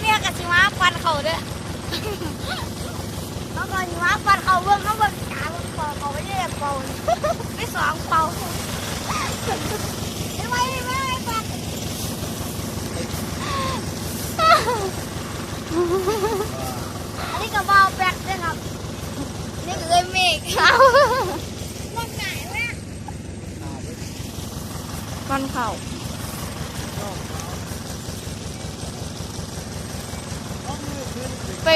วันนี้กับสิมาฟันเขาเด้อเขาก่อนสิมาฟันเขาเบิ่งเขาเบิ่งขาเบิ่งเป่าเขาไม่ได้เป่าไม่สองเป่าไม่ไหวไม่ไหวไม่ฟันอันนี้ก็เบาแปลกด้วยครับนี่ก็เลยเมฆเอาต้นไหนวะฟันเข่า ไป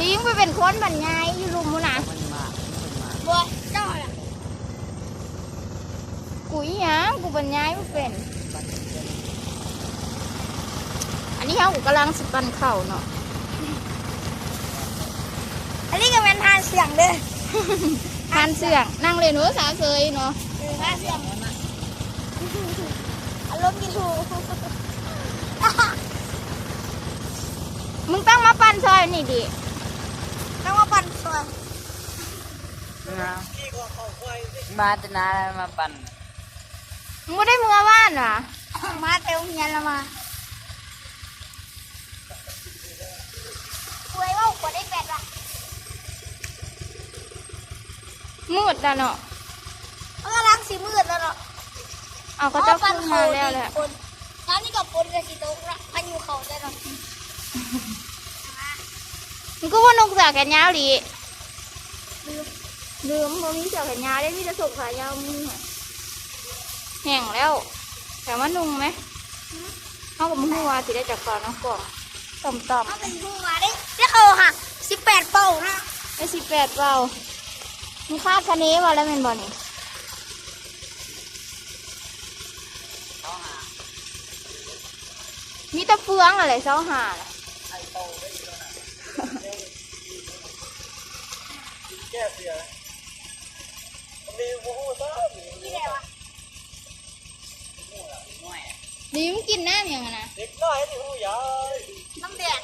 ลิงไปเป็นคนบรรยายอยู่ลุมมุนะบัวเจ้าล่ะกูอีหยังกูบรรยายไม่เป็น อันนี้เขากูกำลังสิปันเข่าเนาะอันนี้ก็เป็นทานเสียงเด้อทานเสื่องนั่งเรียนหัวสาวเซยเนาะคือทานเสียงอารมณ์ดีถูก มึงต้องมาปันซอยนี่ดิต้องมาปั่นตัวมาจะนานมาปั่นมึงไม่ได้มือว่านหรอมาเต็มเงียนละมาคุยว่าขวดได้แปดละมืดแล้วเนาะมันกำลังสีมืดแล้วเนาะเอาก็จะขึ้นมาแล้วแหละคนน้ำนี่กับคนกับสีโต๊ะละพายุเขาได้เนาะ มึง ก็ว่านกเสือแขนยาวดิลืมลืมบ่มีเสือแขนยาวได้มีแต่สุกขายาวมืออะแห้งแล้ว แต่ว่านุ่งไหมเขากับมึงว่าสิได้จากก่อนเนาะก่อนต่อมต่อมเขาเป็นผู้มาได้ได้เขาหักสิบแปดเป้านะไอ้สิบแปดเปล่ามึงคาดคะเนว่าแล้วแมันบ่นี่มีแตะเฟืองอะไรเส้าหาน่ะ แก้เสียมีโอ้โหซ้ที่ไหนวะนี่มึงกินน้ำอย่างอะนะำเด็กน้อยที่หูยายน้ำแดง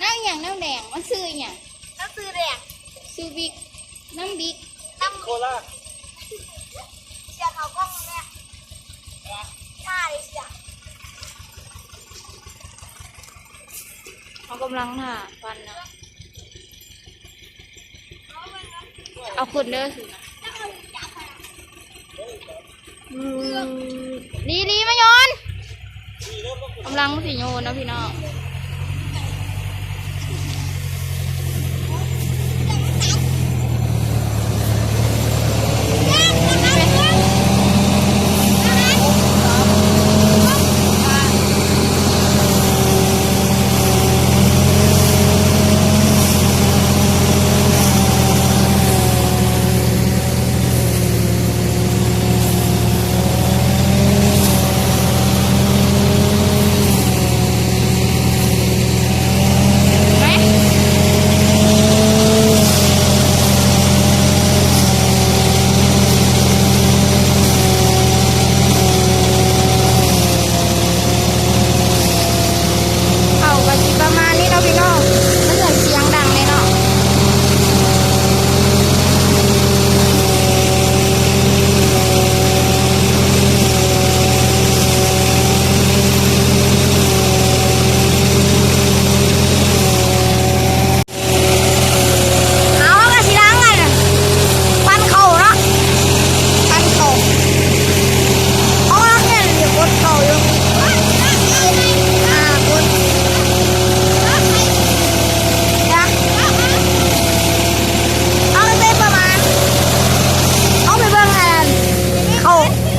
น้ำอย่างน้ำแดงมันซื้ออย่างน้ำซื้อแดงซื้อบิ๊กน้ำบิ๊กน้ำโคราชเสียเขากล้องเนี่ยใช่เสียเขากำลังหน้าฟันนะ เอาคนเด้อนี่นี่มาโยนกำลังสิโยนนะพี่น้อง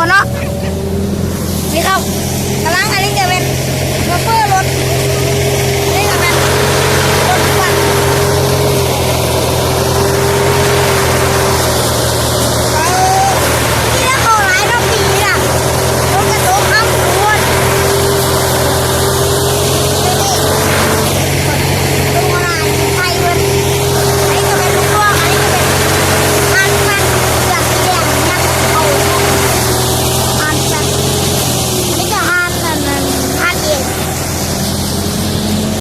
คนเนาะนี่ครับกำลังอะไรจะเป็นโชเฟอร์